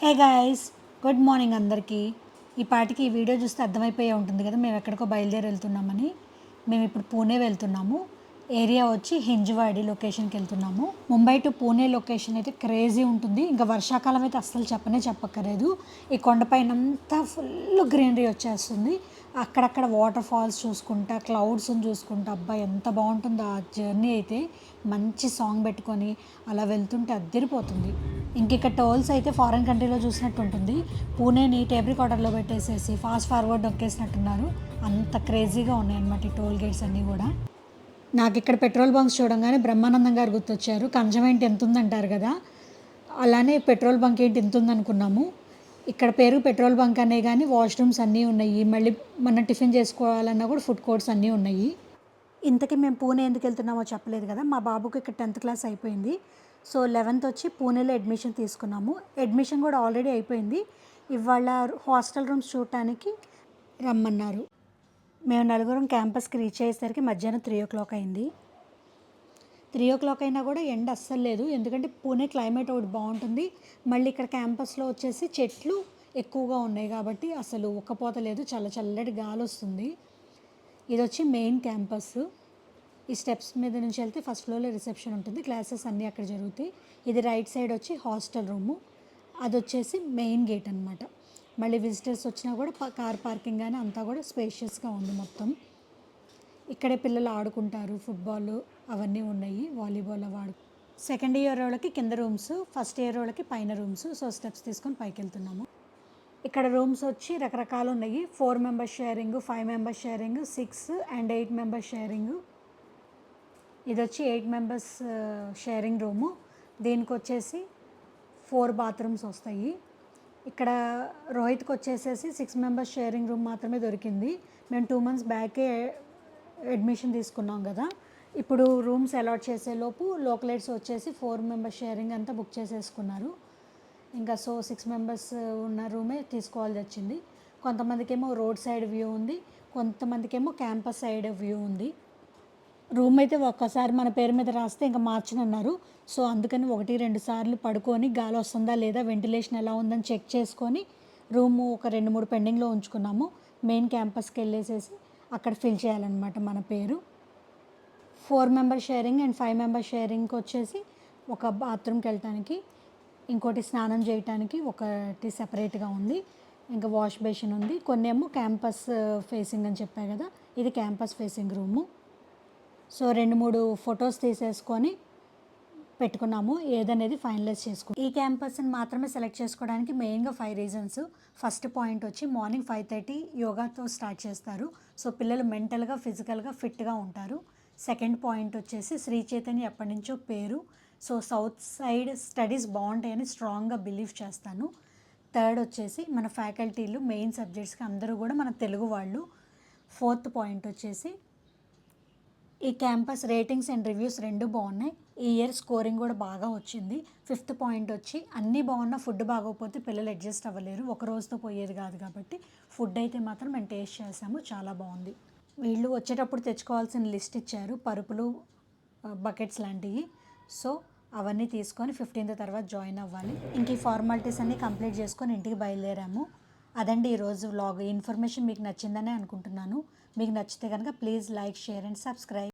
Hey guys good morning అందరికీ. ఈ పాటికి ఈ వీడియో చూస్తే అర్థమైపోయే ఉంటుంది కదా మేము ఎక్కడికో బయలుదేరి వెళ్తున్నామని. మేము ఇప్పుడు పూణే వెళ్తున్నాము. ఏరియా వచ్చి హింజవాడి లొకేషన్కి వెళ్తున్నాము. ముంబై టు పూణే లొకేషన్ అయితే క్రేజీ ఉంటుంది. ఇంకా వర్షాకాలం అయితే అస్సలు చెప్పనే చెప్పక్కర్లేదు. ఈ కొండపైన అంతా ఫుల్ గ్రీనరీ వచ్చేస్తుంది. అక్కడక్కడ వాటర్ ఫాల్స్ చూసుకుంటా క్లౌడ్స్ని చూసుకుంటా అబ్బాయి ఎంత బాగుంటుందో ఆ జర్నీ అయితే. మంచి సాంగ్ పెట్టుకొని అలా వెళ్తుంటే అద్దరిపోతుంది. ఇంక ఇక్కడ టోల్స్ అయితే ఫారెన్ కంట్రీలో చూసినట్టు ఉంటుంది. పూణేని టేప్ రికార్డర్లో పెట్టేసేసి ఫాస్ట్ ఫార్వర్డ్ నొక్కేసినట్టున్నారు. అంత క్రేజీగా ఉన్నాయి అన్నమాట ఈ టోల్ గేట్స్ అన్నీ కూడా. నాకు ఇక్కడ పెట్రోల్ బంక్స్ చూడంగానే బ్రహ్మానందం గారు గుర్తొచ్చారు. కంచం ఏంటి? ఎంత ఉందంటారు కదా? అలానే పెట్రోల్ బంక్ ఏంటి? ఎంత ఉందనుకున్నాము ఇక్కడ పేరు పెట్రోల్ బంక్ అనే కానీ వాష్రూమ్స్ అన్నీ ఉన్నాయి. మళ్ళీ మనం టిఫిన్ చేసుకోవాలన్నా కూడా ఫుడ్ కోర్ట్స్ అన్నీ ఉన్నాయి. ఇంతకీ మేము పూణే ఎందుకు వెళ్తున్నామో చెప్పలేదు కదా. మా బాబుకి ఇక్కడ టెన్త్ క్లాస్ అయిపోయింది. సో లెవెన్త్ వచ్చి పూణేలో అడ్మిషన్ తీసుకున్నాము. అడ్మిషన్ కూడా ఆల్రెడీ అయిపోయింది. ఇవాళ హాస్టల్ రూమ్స్ చూడటానికి రమ్మన్నారు. మేము నలుగురం క్యాంపస్కి రీచ్ అయ్యేసరికి మధ్యాహ్నం త్రీ ఓ క్లాక్ అయింది. త్రీ ఓ క్లాక్ అయినా కూడా ఎండ అస్సలు లేదు. ఎందుకంటే పూణే క్లైమేట్ ఒకటి బాగుంటుంది. మళ్ళీ ఇక్కడ క్యాంపస్లో వచ్చేసి చెట్లు ఎక్కువగా ఉన్నాయి కాబట్టి అసలు ఉక్కపోత లేదు. చల్ల చల్లటి గాలి వస్తుంది. ఇది వచ్చి మెయిన్ క్యాంపస్. ఈ స్టెప్స్ మీద నుంచి వెళ్తే ఫస్ట్ ఫ్లోర్లో రిసెప్షన్ ఉంటుంది. క్లాసెస్ అన్నీ అక్కడ జరుగుతాయి. ఇది రైట్ సైడ్ వచ్చి హాస్టల్ రూము. అది వచ్చేసి మెయిన్ గేట్ అనమాట మళ్ళీ విజిటర్స్ వచ్చినా కూడా కార్ పార్కింగ్ కానీ అంతా కూడా స్పేషియస్గా ఉంది మొత్తం. ఇక్కడే పిల్లలు ఆడుకుంటారు ఫుట్బాల్ అవన్నీ ఉన్నాయి వాలీబాల్ అవి ఆడు సెకండ్ ఇయర్ వాళ్ళకి కింద రూమ్స్ ఫస్ట్ ఇయర్ వాళ్ళకి పైన రూమ్స్ సో స్టెప్స్ తీసుకొని పైకి వెళ్తున్నాము. ఇక్కడ రూమ్స్ వచ్చి రకరకాలు ఉన్నాయి. Four members sharing five members sharing six and eight members sharing ఇది వచ్చి ఎయిట్ మెంబర్స్ షేరింగ్ రూము దీనికి వచ్చేసి ఫోర్ బాత్రూమ్స్ వస్తాయి. ఇక్కడ రోహిత్కి వచ్చేసేసి సిక్స్ మెంబర్స్ షేరింగ్ రూమ్ మాత్రమే దొరికింది. మేము టూ మంత్స్ బ్యాకే అడ్మిషన్ తీసుకున్నాం కదా. ఇప్పుడు రూమ్స్ అలాట్ చేసేలోపు లోకలైట్స్ వచ్చేసి ఫోర్ మెంబర్స్ షేరింగ్ అంతా బుక్ చేసేసుకున్నారు. ఇంకా సో సిక్స్ మెంబర్స్ ఉన్న రూమే తీసుకోవాల్సి వచ్చింది. కొంతమందికేమో రోడ్ సైడ్ వ్యూ ఉంది. కొంతమందికేమో క్యాంపస్ సైడ్ వ్యూ ఉంది. రూమ్ అయితే ఒక్కసారి మన పేరు మీద రాస్తే ఇంకా మార్చనన్నారు. సో అందుకని ఒకటి రెండు సార్లు పడుకొని గాలి వస్తుందా లేదా వెంటిలేషన్ ఎలా ఉందని చెక్ చేసుకొని రూము ఒక రెండు మూడు పెండింగ్లో ఉంచుకున్నాము. మెయిన్ క్యాంపస్కి వెళ్ళేసేసి అక్కడ ఫిల్ చేయాలన్నమాట మన పేరు. Four member sharing and five member షేరింగ్కి వచ్చేసి ఒక బాత్రూమ్కి వెళ్ళటానికి ఇంకోటి స్నానం చేయటానికి ఒకటి సెపరేట్గా ఉంది. ఇంకా వాష్ బేసిన్ ఉంది. కొన్ని ఏమో క్యాంపస్ ఫేసింగ్ అని చెప్పాయి కదా ఇది క్యాంపస్ ఫేసింగ్ రూము. సో రెండు మూడు ఫొటోస్ తీసేసుకొని పెట్టుకున్నాము. ఏదనేది ఫైనలైజ్ చేసుకున్నాం. ఈ క్యాంపస్ని మాత్రమే సెలెక్ట్ చేసుకోవడానికి మెయిన్గా ఫైవ్ రీజన్స్. ఫస్ట్ పాయింట్ వచ్చి మార్నింగ్ ఫైవ్ థర్టీ యోగాతో స్టార్ట్ చేస్తారు. సో పిల్లలు మెంటల్గా ఫిజికల్గా ఫిట్గా ఉంటారు. సెకండ్ పాయింట్ వచ్చేసి శ్రీ చైతన్య ఎప్పటి నుంచో పేరు. సో సౌత్ సైడ్ స్టడీస్ బాగుంటాయని స్ట్రాంగ్గా బిలీవ్ చేస్తాను. థర్డ్ వచ్చేసి మన ఫ్యాకల్టీలు మెయిన్ సబ్జెక్ట్స్కి అందరూ కూడా మన తెలుగు వాళ్ళు. ఫోర్త్ పాయింట్ వచ్చేసి ఈ క్యాంపస్ రేటింగ్స్ అండ్ రివ్యూస్ రెండు బాగున్నాయి. ఈ ఇయర్ స్కోరింగ్ కూడా బాగా వచ్చింది. ఫిఫ్త్ పాయింట్ వచ్చి అన్నీ బాగున్నా ఫుడ్ బాగోకపోతే పిల్లలు అడ్జస్ట్ అవ్వలేరు. ఒక రోజుతో పోయేది కాదు కాబట్టి ఫుడ్ అయితే మాత్రం మేము టేస్ట్ చేసాము. చాలా బాగుంది. వీళ్ళు వచ్చేటప్పుడు తెచ్చుకోవాల్సిన లిస్ట్ ఇచ్చారు. పరుపులు బకెట్స్ లాంటివి. సో అవన్నీ తీసుకొని ఫిఫ్టీన్త్ తర్వాత జాయిన్ అవ్వాలి. ఇంక ఈ ఫార్మాలిటీస్ అన్నీ కంప్లీట్ చేసుకొని ఇంటికి బయలుదేరాము. అదండి ఈరోజు వ్లాగ్. ఇన్ఫర్మేషన్ మీకు నచ్చిందనే అనుకుంటున్నాను. మీకు నచ్చితే కనుక please like share and subscribe.